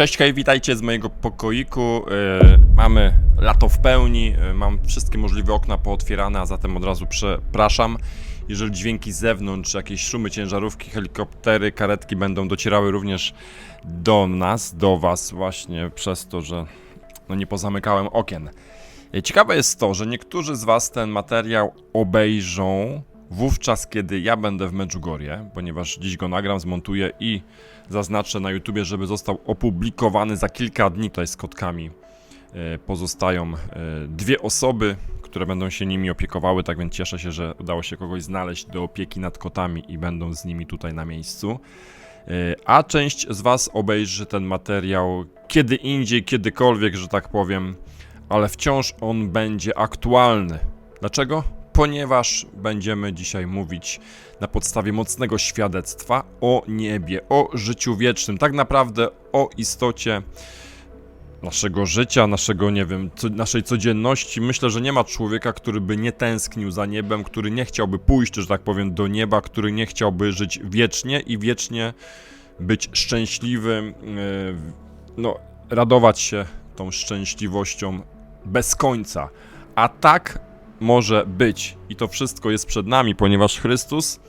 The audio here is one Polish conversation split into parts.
Cześć, hej, witajcie z mojego pokoiku. Yy, mamy lato w pełni, yy, mam wszystkie możliwe okna pootwierane, a zatem od razu przepraszam. Jeżeli dźwięki z zewnątrz, jakieś szumy ciężarówki, helikoptery, karetki będą docierały również do nas, do was właśnie przez to, że no nie pozamykałem okien. Yy, Ciekawe jest to, że niektórzy z was ten materiał obejrzą wówczas, kiedy ja będę w Medjugorje, ponieważ dziś go nagram, zmontuję i zaznaczę na YouTubie, żeby został opublikowany za kilka dni. Tutaj z kotkami e, pozostają e, dwie osoby, które będą się nimi opiekowały, tak więc cieszę się, że udało się kogoś znaleźć do opieki nad kotami i będą z nimi tutaj na miejscu. E, A część z Was obejrzy ten materiał kiedy indziej, kiedykolwiek, że tak powiem, ale wciąż on będzie aktualny. Dlaczego? Ponieważ będziemy dzisiaj mówić na podstawie mocnego świadectwa o niebie, o życiu wiecznym, tak naprawdę o istocie naszego życia, naszego, nie wiem, co, naszej codzienności. Myślę, że nie ma człowieka, który by nie tęsknił za niebem, który nie chciałby pójść, że tak powiem, do nieba, który nie chciałby żyć wiecznie i wiecznie być szczęśliwym, yy, no, radować się tą szczęśliwością bez końca. A tak może być i to wszystko jest przed nami, ponieważ Chrystus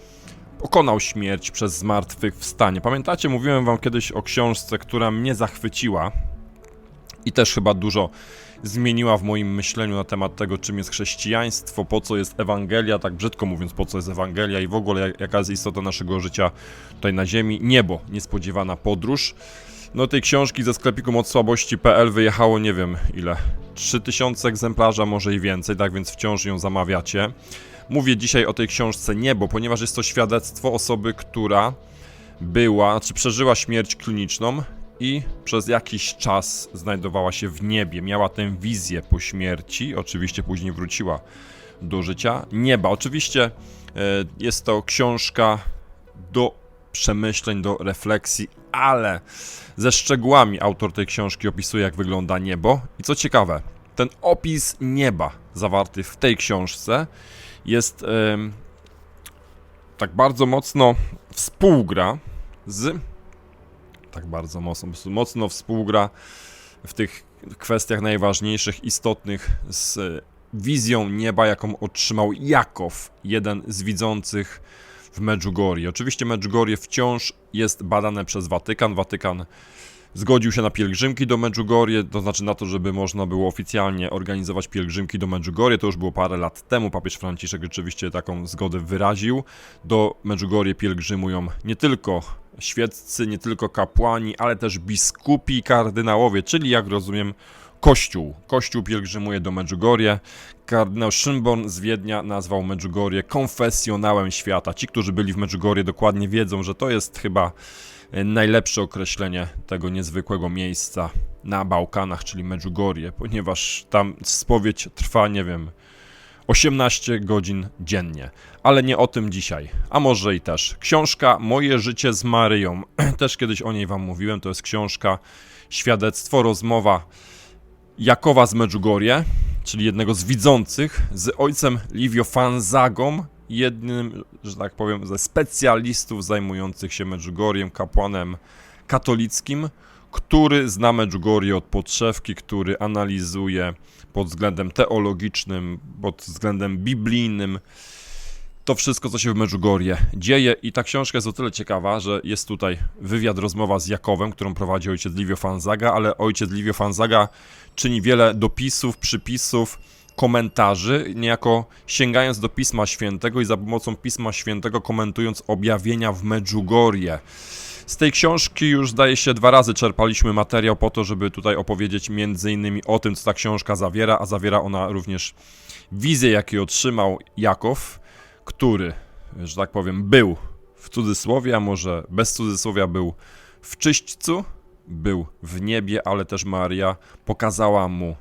pokonał śmierć przez zmartwychwstanie. Pamiętacie, mówiłem wam kiedyś o książce, która mnie zachwyciła i też chyba dużo zmieniła w moim myśleniu na temat tego, czym jest chrześcijaństwo, po co jest Ewangelia, tak brzydko mówiąc, po co jest Ewangelia i w ogóle jak- jaka jest istota naszego życia tutaj na ziemi. Niebo, niespodziewana podróż. No tej książki ze sklepiku mocsłabości.pl wyjechało nie wiem ile, 3000 egzemplarza, może i więcej, tak więc wciąż ją zamawiacie. Mówię dzisiaj o tej książce Niebo, ponieważ jest to świadectwo osoby, która była, czy przeżyła śmierć kliniczną i przez jakiś czas znajdowała się w niebie. Miała tę wizję po śmierci, oczywiście później wróciła do życia. Nieba. Oczywiście e, jest to książka do przemyśleń, do refleksji, ale ze szczegółami autor tej książki opisuje, jak wygląda niebo. I co ciekawe, ten opis nieba zawarty w tej książce jest tak bardzo mocno współgra z. Tak bardzo mocno, mocno współgra w tych kwestiach najważniejszych, istotnych z wizją nieba, jaką otrzymał Jakow, jeden z widzących w Medjugorje. Oczywiście Medjugorje wciąż jest badane przez Watykan. Watykan zgodził się na pielgrzymki do Medjugorje, to znaczy na to, żeby można było oficjalnie organizować pielgrzymki do Medjugorje. To już było parę lat temu. Papież Franciszek rzeczywiście taką zgodę wyraził. Do Medjugorje pielgrzymują nie tylko świeccy, nie tylko kapłani, ale też biskupi i kardynałowie, czyli jak rozumiem Kościół. Kościół pielgrzymuje do Medjugorje. Kardynał Szymborn z Wiednia nazwał Medjugorje konfesjonałem świata. Ci, którzy byli w Medjugorje dokładnie wiedzą, że to jest chyba e, najlepsze określenie tego niezwykłego miejsca na Bałkanach, czyli Medjugorje, ponieważ tam spowiedź trwa, nie wiem, 18 godzin dziennie. Ale nie o tym dzisiaj. A może i też. Książka Moje życie z Maryją. Też kiedyś o niej wam mówiłem. To jest książka, świadectwo, rozmowa Jakowa z Medjugorje, czyli jednego z widzących, z ojcem Livio Fanzagą, jednym, że tak powiem, ze specjalistów zajmujących się Medjugorjem, kapłanem katolickim, który zna Medjugorje od podszewki, który analizuje pod względem teologicznym, pod względem biblijnym to wszystko, co się w Medjugorje dzieje i ta książka jest o tyle ciekawa, że jest tutaj wywiad, rozmowa z Jakowem, którą prowadzi ojciec Livio Fanzaga, ale ojciec Livio Fanzaga czyni wiele dopisów, przypisów, komentarzy, niejako sięgając do Pisma Świętego i za pomocą Pisma Świętego komentując objawienia w Medjugorje. Z tej książki już zdaje się dwa razy czerpaliśmy materiał po to, żeby tutaj opowiedzieć między innymi o tym, co ta książka zawiera, a zawiera ona również wizję, jakie otrzymał Jakow, który, że tak powiem, był w cudzysłowie, a może bez cudzysłowia był w czyśćcu, był w niebie, ale też Maria pokazała mu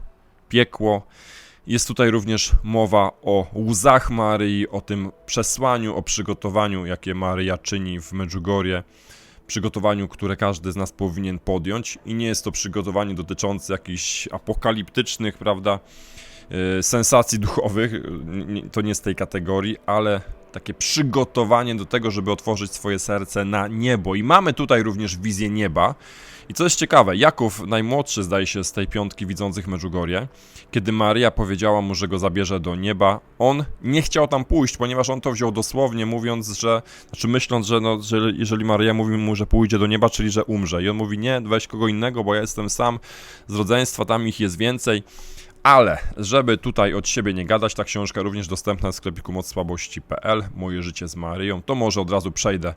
piekło. Jest tutaj również mowa o łzach Maryi, o tym przesłaniu, o przygotowaniu, jakie Maryja czyni w Medjugorje. Przygotowaniu, które każdy z nas powinien podjąć, i nie jest to przygotowanie dotyczące jakichś apokaliptycznych, prawda, sensacji duchowych, y, to nie z tej kategorii, ale takie przygotowanie do tego, żeby otworzyć swoje serce na niebo. I mamy tutaj również wizję nieba. I co jest ciekawe, Jakub, najmłodszy zdaje się z tej piątki widzących Medjugorje, kiedy Maria powiedziała mu, że go zabierze do nieba, on nie chciał tam pójść, ponieważ on to wziął dosłownie, mówiąc, że, znaczy myśląc, że, no, że jeżeli Maria mówi mu, że pójdzie do nieba, czyli że umrze. I on mówi, nie, weź kogo innego, bo ja jestem sam z rodzeństwa, tam ich jest więcej. Ale, żeby tutaj od siebie nie gadać, ta książka również dostępna w sklepiku mocsłabości.pl, Moje życie z Maryją, to może od razu przejdę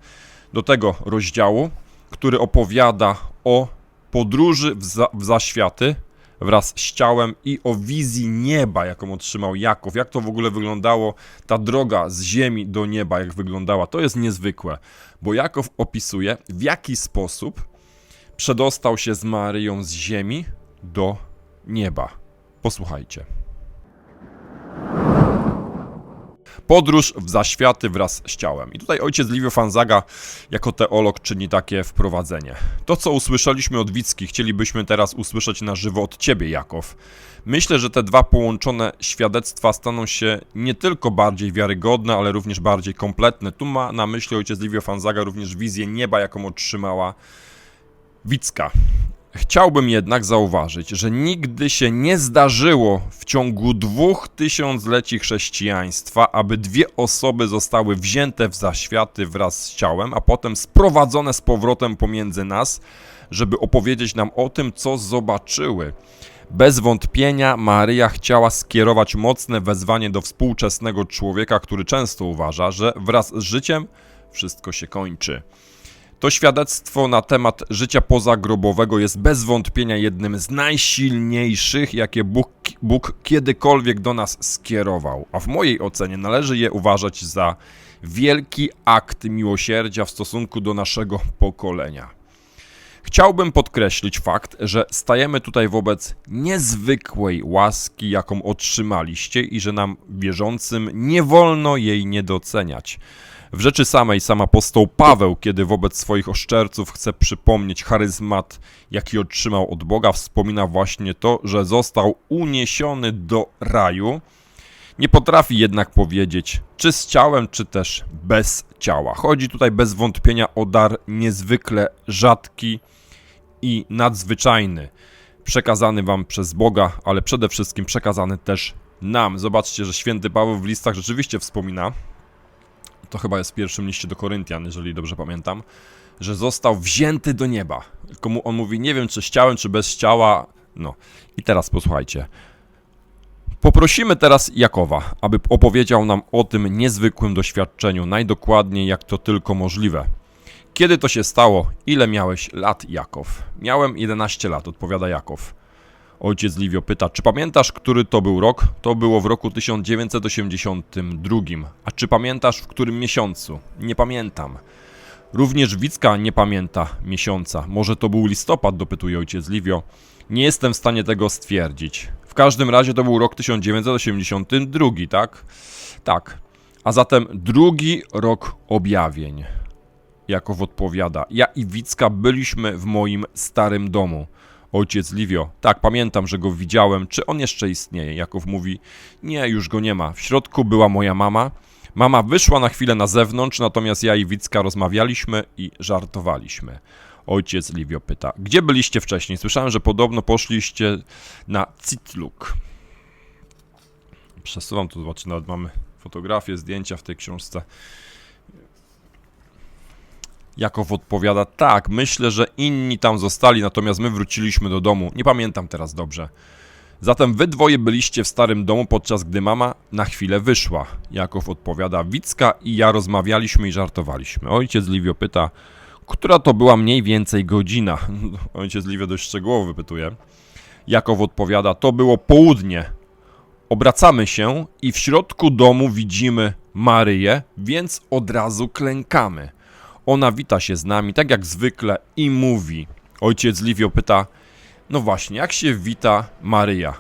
do tego rozdziału, który opowiada o podróży w, za, w zaświaty wraz z ciałem i o wizji nieba, jaką otrzymał Jakov. Jak to w ogóle wyglądało, ta droga z ziemi do nieba, jak wyglądała. To jest niezwykłe, bo Jakov opisuje, w jaki sposób przedostał się z Maryją z ziemi do nieba. Posłuchajcie. Podróż w zaświaty wraz z ciałem. I tutaj ojciec Livio Fanzaga jako teolog czyni takie wprowadzenie. To, co usłyszeliśmy od Wicki, chcielibyśmy teraz usłyszeć na żywo od Ciebie, Jakow. Myślę, że te dwa połączone świadectwa staną się nie tylko bardziej wiarygodne, ale również bardziej kompletne. Tu ma na myśli ojciec Livio Fanzaga również wizję nieba, jaką otrzymała Wicka. Chciałbym jednak zauważyć, że nigdy się nie zdarzyło w ciągu dwóch tysiącleci chrześcijaństwa, aby dwie osoby zostały wzięte w zaświaty wraz z ciałem, a potem sprowadzone z powrotem pomiędzy nas, żeby opowiedzieć nam o tym, co zobaczyły. Bez wątpienia Maryja chciała skierować mocne wezwanie do współczesnego człowieka, który często uważa, że wraz z życiem wszystko się kończy. To świadectwo na temat życia pozagrobowego jest bez wątpienia jednym z najsilniejszych, jakie Bóg, Bóg kiedykolwiek do nas skierował, a w mojej ocenie należy je uważać za wielki akt miłosierdzia w stosunku do naszego pokolenia. Chciałbym podkreślić fakt, że stajemy tutaj wobec niezwykłej łaski, jaką otrzymaliście, i że nam wierzącym nie wolno jej nie doceniać. W rzeczy samej sam apostoł Paweł, kiedy wobec swoich oszczerców chce przypomnieć charyzmat, jaki otrzymał od Boga, wspomina właśnie to, że został uniesiony do raju. Nie potrafi jednak powiedzieć, czy z ciałem, czy też bez ciała. Chodzi tutaj bez wątpienia o dar niezwykle rzadki i nadzwyczajny, przekazany wam przez Boga, ale przede wszystkim przekazany też nam. Zobaczcie, że święty Paweł w listach rzeczywiście wspomina, to chyba jest w pierwszym liście do Koryntian, jeżeli dobrze pamiętam, że został wzięty do nieba. Tylko mu, on mówi, nie wiem czy z ciałem, czy bez ciała. No i teraz posłuchajcie. Poprosimy teraz Jakowa, aby opowiedział nam o tym niezwykłym doświadczeniu, najdokładniej jak to tylko możliwe. Kiedy to się stało? Ile miałeś lat, Jakow? Miałem 11 lat, odpowiada Jakow. Ojciec Livio pyta, czy pamiętasz, który to był rok? To było w roku 1982. A czy pamiętasz, w którym miesiącu? Nie pamiętam. Również Wicka nie pamięta miesiąca. Może to był listopad, dopytuje ojciec Livio. Nie jestem w stanie tego stwierdzić. W każdym razie to był rok 1982, tak? Tak. A zatem drugi rok objawień. Jakow odpowiada. Ja i Wicka byliśmy w moim starym domu. Ojciec Livio, tak, pamiętam, że go widziałem. Czy on jeszcze istnieje? Jakow mówi, nie, już go nie ma. W środku była moja mama. Mama wyszła na chwilę na zewnątrz, natomiast ja i Wicka rozmawialiśmy i żartowaliśmy. Ojciec Livio pyta, gdzie byliście wcześniej? Słyszałem, że podobno poszliście na Citluk. Przesuwam tu, zobaczcie, nawet mamy fotografie, zdjęcia w tej książce. Jakow odpowiada, tak, myślę, że inni tam zostali, natomiast my wróciliśmy do domu. Nie pamiętam teraz dobrze. Zatem wy dwoje byliście w starym domu, podczas gdy mama na chwilę wyszła. Jakow odpowiada, Wicka i ja rozmawialiśmy i żartowaliśmy. Ojciec Livio pyta, która to była mniej więcej godzina? Ojciec Livio dość szczegółowo wypytuje. Jakow odpowiada, to było południe. Obracamy się i w środku domu widzimy Maryję, więc od razu klękamy. Ona wita się z nami, tak jak zwykle, i mówi. Ojciec Livio pyta, no właśnie, jak się wita Maryja?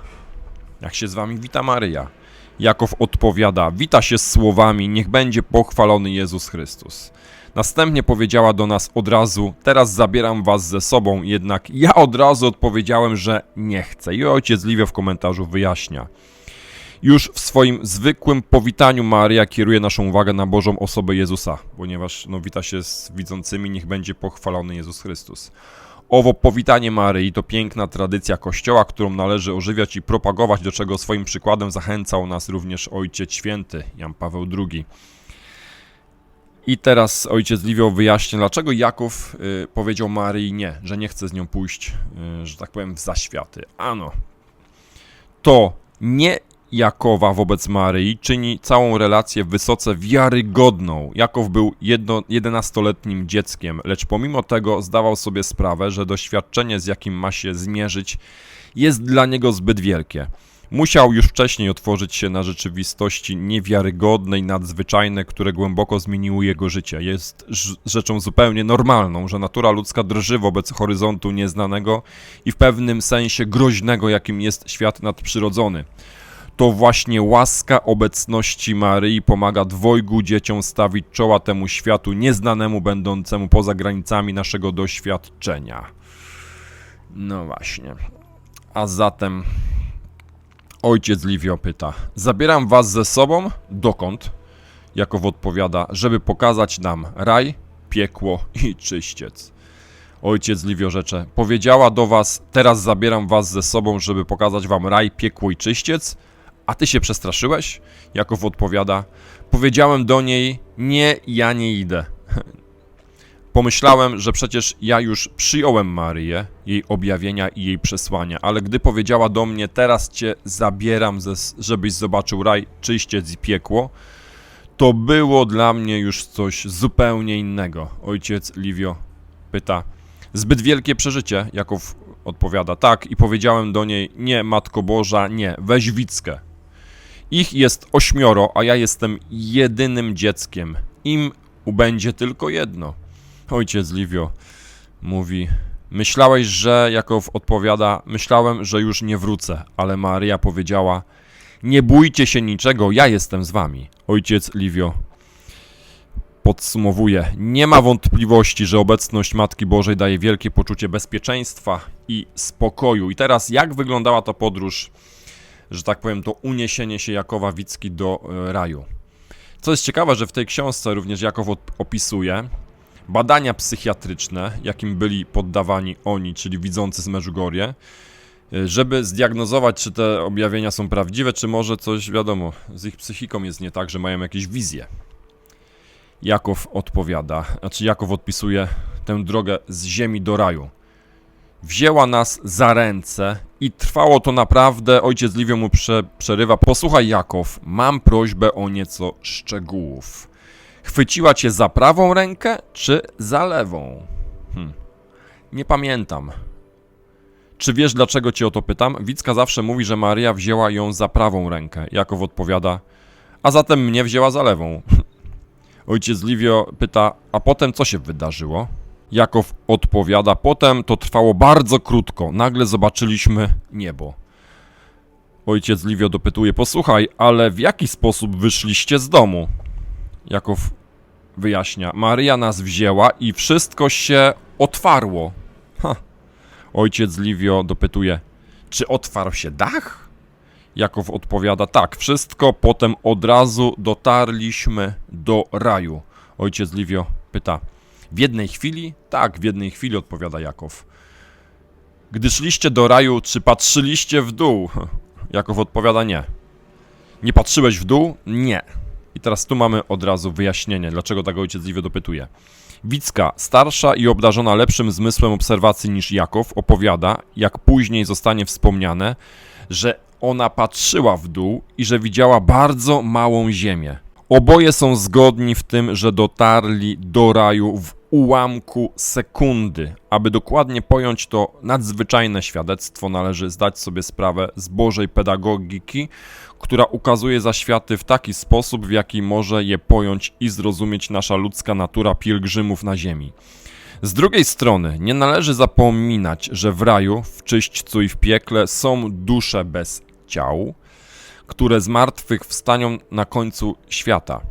Jak się z wami wita Maryja? Jakow odpowiada, wita się z słowami, niech będzie pochwalony Jezus Chrystus. Następnie powiedziała do nas od razu, teraz zabieram was ze sobą, jednak ja od razu odpowiedziałem, że nie chcę. I ojciec Livio w komentarzu wyjaśnia. Już w swoim zwykłym powitaniu Maria kieruje naszą uwagę na Bożą osobę Jezusa, ponieważ no, wita się z widzącymi, niech będzie pochwalony Jezus Chrystus. Owo powitanie Maryi to piękna tradycja Kościoła, którą należy ożywiać i propagować, do czego swoim przykładem zachęcał nas również Ojciec Święty Jan Paweł II. I teraz ojciec Livio wyjaśnia, dlaczego Jaków y, powiedział Maryi nie, że nie chce z nią pójść, y, że tak powiem, w zaświaty. Ano, to nie Jakowa wobec Maryi czyni całą relację wysoce wiarygodną. Jakow był jedno, 11-letnim dzieckiem, lecz pomimo tego zdawał sobie sprawę, że doświadczenie, z jakim ma się zmierzyć, jest dla niego zbyt wielkie. Musiał już wcześniej otworzyć się na rzeczywistości niewiarygodne i nadzwyczajne, które głęboko zmieniły jego życie. Jest rzeczą zupełnie normalną, że natura ludzka drży wobec horyzontu nieznanego i w pewnym sensie groźnego, jakim jest świat nadprzyrodzony. To właśnie łaska obecności Maryi pomaga dwojgu dzieciom stawić czoła temu światu nieznanemu, będącemu poza granicami naszego doświadczenia. No właśnie. A zatem ojciec Livio pyta: Zabieram was ze sobą? Dokąd? Jakow odpowiada: Żeby pokazać nam raj, piekło i czyściec. Ojciec Livio rzecze: Powiedziała do was: Teraz zabieram was ze sobą, żeby pokazać wam raj, piekło i czyściec? A ty się przestraszyłeś? Jakow odpowiada: Powiedziałem do niej: Nie, ja nie idę. Pomyślałem, że przecież ja już przyjąłem Maryję, jej objawienia i jej przesłania, ale gdy powiedziała do mnie: Teraz cię zabieram, ze, żebyś zobaczył raj, czyściec i piekło, to było dla mnie już coś zupełnie innego. Ojciec Livio pyta: Zbyt wielkie przeżycie? Jakow odpowiada: Tak, i powiedziałem do niej: Nie, Matko Boża, nie, weź Wickę. Ich jest ośmioro, a ja jestem jedynym dzieckiem. Im ubędzie tylko jedno. Ojciec Livio mówi: Myślałeś, że Jakow odpowiada: Myślałem, że już nie wrócę, ale Maria powiedziała: Nie bójcie się niczego, ja jestem z wami. Ojciec Livio podsumowuje: Nie ma wątpliwości, że obecność Matki Bożej daje wielkie poczucie bezpieczeństwa i spokoju. I teraz, jak wyglądała ta podróż, że tak powiem, to uniesienie się Jakowa Wicki do e, raju? Co jest ciekawe, że w tej książce również Jakow op- opisuje badania psychiatryczne, jakim byli poddawani oni, czyli widzący z Medjugorje, y, żeby zdiagnozować, czy te objawienia są prawdziwe, czy może coś, wiadomo, z ich psychiką jest nie tak, że mają jakieś wizje. Jakow odpowiada, znaczy Jakow odpisuje tę drogę z ziemi do raju. Wzięła nas za ręce i trwało to naprawdę, ojciec Livio mu prze, przerywa, posłuchaj Jakow, mam prośbę o nieco szczegółów. Chwyciła cię za prawą rękę, czy za lewą? Hm. Nie pamiętam. Czy wiesz, dlaczego cię o to pytam? Wicka zawsze mówi, że Maria wzięła ją za prawą rękę. Jakow odpowiada, a zatem mnie wzięła za lewą. Ojciec Livio pyta, a potem co się wydarzyło? Jakow odpowiada, potem to trwało bardzo krótko. Nagle zobaczyliśmy niebo. Ojciec Livio dopytuje, posłuchaj, ale w jaki sposób wyszliście z domu? Jakow wyjaśnia. Maria nas wzięła i wszystko się otwarło. Ha. Ojciec Livio dopytuje. Czy otwarł się dach? Jakow odpowiada. Tak, wszystko. Potem od razu dotarliśmy do raju. Ojciec Livio pyta. W jednej chwili? Tak, w jednej chwili, odpowiada Jakow. Gdy szliście do raju, czy patrzyliście w dół? Jakow odpowiada nie. Nie patrzyłeś w dół? Nie. I teraz tu mamy od razu wyjaśnienie, dlaczego tak ojciec Livio dopytuje. Wicka, starsza i obdarzona lepszym zmysłem obserwacji niż Jakow, opowiada, jak później zostanie wspomniane, że ona patrzyła w dół i że widziała bardzo małą ziemię. Oboje są zgodni w tym, że dotarli do raju w ułamku sekundy. Aby dokładnie pojąć to nadzwyczajne świadectwo, należy zdać sobie sprawę z Bożej pedagogiki, która ukazuje zaświaty w taki sposób, w jaki może je pojąć i zrozumieć nasza ludzka natura pielgrzymów na ziemi. Z drugiej strony, nie należy zapominać, że w raju, w czyśćcu i w piekle są dusze bez ciał, które z martwych wstanią na końcu świata.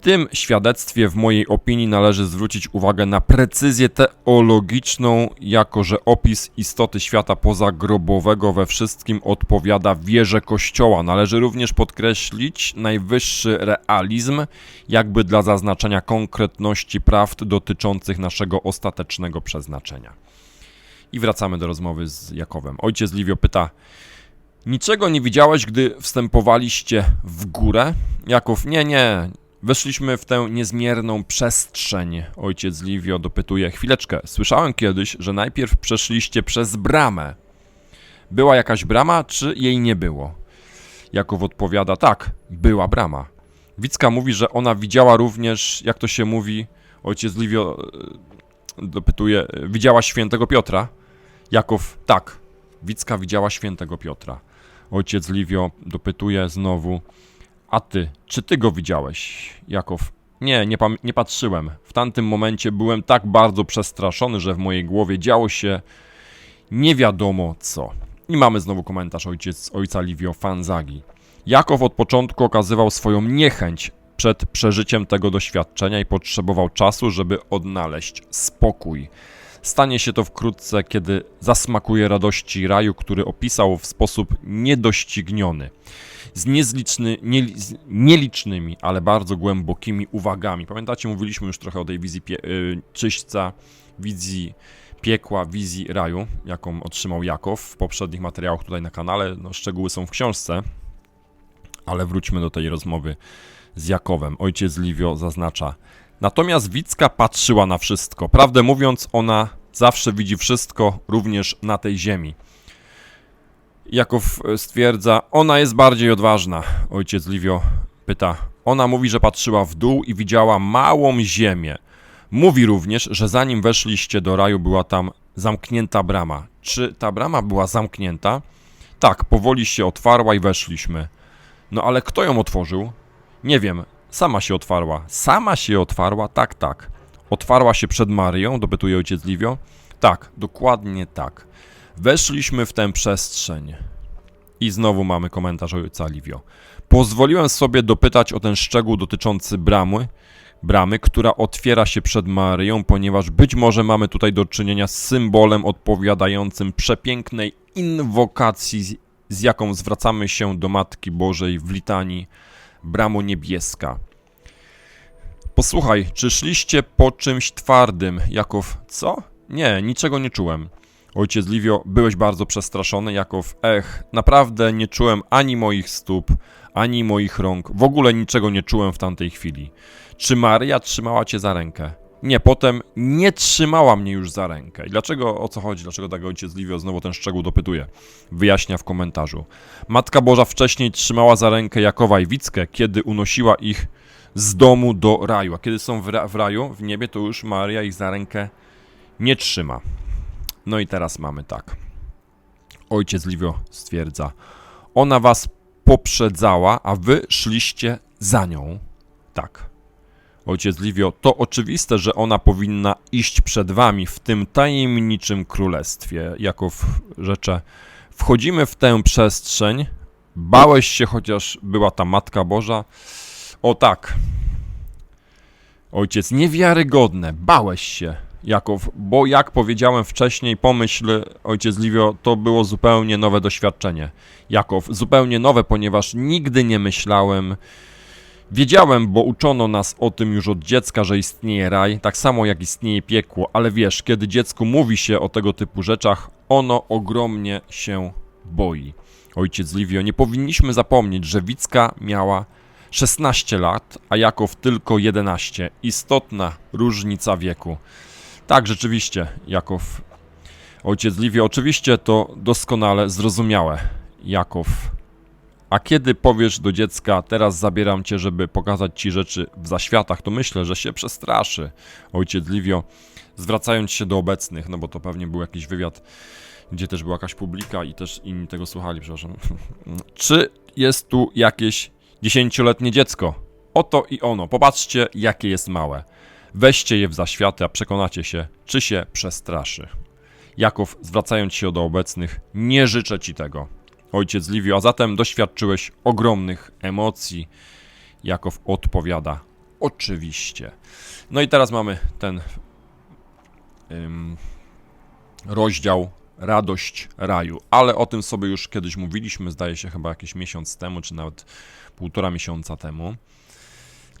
Tym świadectwie, w mojej opinii, należy zwrócić uwagę na precyzję teologiczną, jako że opis istoty świata pozagrobowego we wszystkim odpowiada wierze Kościoła. Należy również podkreślić najwyższy realizm, jakby dla zaznaczenia konkretności prawd dotyczących naszego ostatecznego przeznaczenia. I wracamy do rozmowy z Jakowem. Ojciec Liwio pyta, Niczego nie widziałeś, gdy wstępowaliście w górę? Jaków, nie, nie. Weszliśmy w tę niezmierną przestrzeń. Ojciec Liwio dopytuje, chwileczkę, słyszałem kiedyś, że najpierw przeszliście przez bramę. Była jakaś brama, czy jej nie było? Jakov odpowiada, tak, była brama. Wicka mówi, że ona widziała również, jak to się mówi, ojciec Liwio e, dopytuje, e, widziała świętego Piotra? Jakow, tak, Wicka widziała świętego Piotra. Ojciec Liwio dopytuje znowu, a ty, czy ty go widziałeś? Jakow, nie, nie, nie patrzyłem. W tamtym momencie byłem tak bardzo przestraszony, że w mojej głowie działo się nie wiadomo co. I mamy znowu komentarz ojciec, ojca Livio Fanzagi. Jakow od początku okazywał swoją niechęć przed przeżyciem tego doświadczenia i potrzebował czasu, żeby odnaleźć spokój. Stanie się to wkrótce, kiedy zasmakuje radości raju, który opisał w sposób niedościgniony. Z, niezliczny, nie, z nielicznymi, ale bardzo głębokimi uwagami. Pamiętacie, mówiliśmy już trochę o tej wizji pie, y, czyśćca, wizji piekła, wizji raju, jaką otrzymał Jakow w poprzednich materiałach tutaj na kanale. No, szczegóły są w książce, ale wróćmy do tej rozmowy z Jakowem. Ojciec Livio zaznacza, Natomiast Wicka patrzyła na wszystko. Prawdę mówiąc, ona zawsze widzi wszystko, również na tej ziemi. Jakow e, stwierdza, ona jest bardziej odważna. Ojciec Livio pyta. Ona mówi, że patrzyła w dół i widziała małą ziemię. Mówi również, że zanim weszliście do raju, była tam zamknięta brama. Czy ta brama była zamknięta? Tak, powoli się otwarła i weszliśmy. No ale kto ją otworzył? Nie wiem, Sama się otwarła. Sama się otwarła? Tak, tak. Otwarła się przed Maryją, dopytuje ojciec Livio. Tak, dokładnie tak. Weszliśmy w tę przestrzeń. I znowu mamy komentarz ojca Livio. Pozwoliłem sobie dopytać o ten szczegół dotyczący bramy, bramy, która otwiera się przed Maryją, ponieważ być może mamy tutaj do czynienia z symbolem odpowiadającym przepięknej inwokacji, z jaką zwracamy się do Matki Bożej w litanii bramo niebieska. Posłuchaj, czy szliście po czymś twardym, Jakow? Co? Nie, niczego nie czułem. Ojciec Livio, byłeś bardzo przestraszony, Jakow. Ech, naprawdę nie czułem ani moich stóp, ani moich rąk. W ogóle niczego nie czułem w tamtej chwili. Czy Maria trzymała cię za rękę? Nie, potem nie trzymała mnie już za rękę. I dlaczego, o co chodzi, dlaczego tak ojciec Livio znowu ten szczegół dopytuje? Wyjaśnia w komentarzu. Matka Boża wcześniej trzymała za rękę Jakowa i Wickę, kiedy unosiła ich z domu do raju. A kiedy są w, ra w raju, w niebie, to już Maria ich za rękę nie trzyma. No i teraz mamy tak. Ojciec Livio stwierdza, ona was poprzedzała, a wy szliście za nią. Tak. Ojciec Livio, to oczywiste, że ona powinna iść przed wami w tym tajemniczym królestwie. Jakov rzecze, wchodzimy w tę przestrzeń. Bałeś się, chociaż była ta Matka Boża. O tak. Ojciec, niewiarygodne, bałeś się, Jakow, bo jak powiedziałem wcześniej, pomyśl, ojciec Livio, to było zupełnie nowe doświadczenie. Jakow, zupełnie nowe, ponieważ nigdy nie myślałem, Wiedziałem, bo uczono nas o tym już od dziecka, że istnieje raj, tak samo jak istnieje piekło, ale wiesz, kiedy dziecku mówi się o tego typu rzeczach, ono ogromnie się boi. Ojciec Livio, nie powinniśmy zapomnieć, że Wicka miała 16 lat, a Jakow tylko 11. Istotna różnica wieku. Tak, rzeczywiście, Jakow. Ojciec Livio, oczywiście to doskonale zrozumiałe. Jakow a kiedy powiesz do dziecka, teraz zabieram cię, żeby pokazać ci rzeczy w zaświatach, to myślę, że się przestraszy. Ojciec Livio, zwracając się do obecnych, no bo to pewnie był jakiś wywiad, gdzie też była jakaś publika i też inni tego słuchali, przepraszam. Czy jest tu jakieś dziesięcioletnie dziecko? Oto i ono. Popatrzcie, jakie jest małe. Weźcie je w zaświaty, a przekonacie się, czy się przestraszy. Jakow, zwracając się do obecnych, nie życzę ci tego ojciec Livio, a zatem doświadczyłeś ogromnych emocji. Jakow odpowiada: oczywiście. No i teraz mamy ten ym, rozdział Radość Raju, ale o tym sobie już kiedyś mówiliśmy, zdaje się chyba jakiś miesiąc temu, czy nawet półtora miesiąca temu.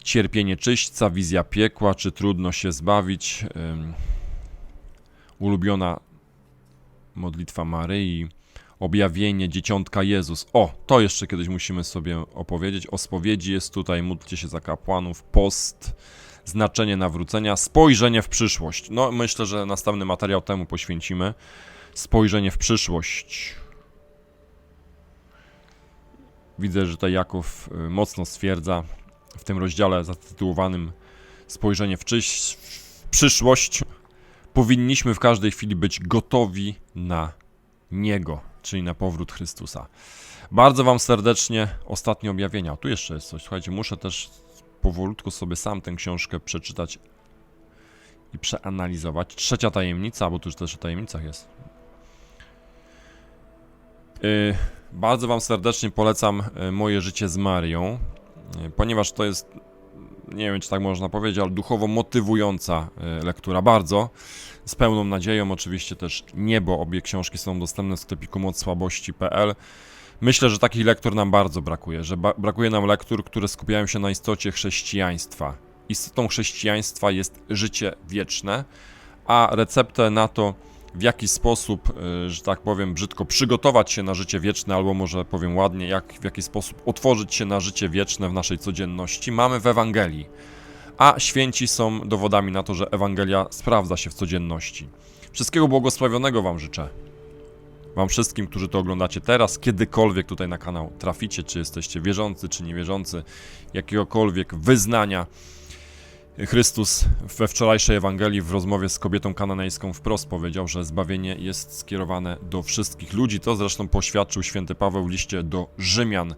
Cierpienie czyśćca, wizja piekła, czy trudno się zbawić. Ym, ulubiona modlitwa Maryi, objawienie dzieciątka Jezus. O, to jeszcze kiedyś musimy sobie opowiedzieć. O spowiedzi jest tutaj, módlcie się za kapłanów, post, znaczenie nawrócenia, spojrzenie w przyszłość. No, myślę, że następny materiał temu poświęcimy. Spojrzenie w przyszłość. Widzę, że tutaj Jakub y, mocno stwierdza w tym rozdziale zatytułowanym Spojrzenie w, czyś, w przyszłość. Powinniśmy w każdej chwili być gotowi na Niego, czyli na powrót Chrystusa. Bardzo Wam serdecznie ostatnie objawienia. Tu jeszcze jest coś. Słuchajcie, muszę też powolutku sobie sam tę książkę przeczytać i przeanalizować. Trzecia tajemnica, bo tu już też o tajemnicach jest. Yy, bardzo Wam serdecznie polecam y, moje życie z Marią, y, ponieważ to jest, nie wiem czy tak można powiedzieć, ale duchowo motywująca y, lektura bardzo. Z pełną nadzieją, oczywiście też niebo. Obie książki są dostępne w sklepiku mocsłabości.pl. Myślę, że takich lektur nam bardzo brakuje, że ba- brakuje nam lektur, które skupiają się na istocie chrześcijaństwa. Istotą chrześcijaństwa jest życie wieczne, a receptę na to, w jaki sposób, y, że tak powiem, brzydko przygotować się na życie wieczne, albo może powiem ładnie, jak, w jaki sposób otworzyć się na życie wieczne w naszej codzienności, mamy w Ewangelii. A święci są dowodami na to, że Ewangelia sprawdza się w codzienności. Wszystkiego błogosławionego Wam życzę. Wam wszystkim, którzy to oglądacie teraz, kiedykolwiek tutaj na kanał traficie, czy jesteście wierzący, czy niewierzący, jakiegokolwiek wyznania. Chrystus we wczorajszej Ewangelii w rozmowie z kobietą kananejską wprost powiedział, że zbawienie jest skierowane do wszystkich ludzi. To zresztą poświadczył święty Paweł w liście do Rzymian.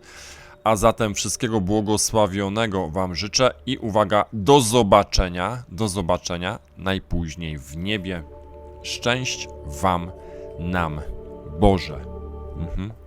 A zatem wszystkiego błogosławionego Wam życzę i uwaga, do zobaczenia, do zobaczenia najpóźniej w niebie. Szczęść Wam, nam, Boże. Mhm.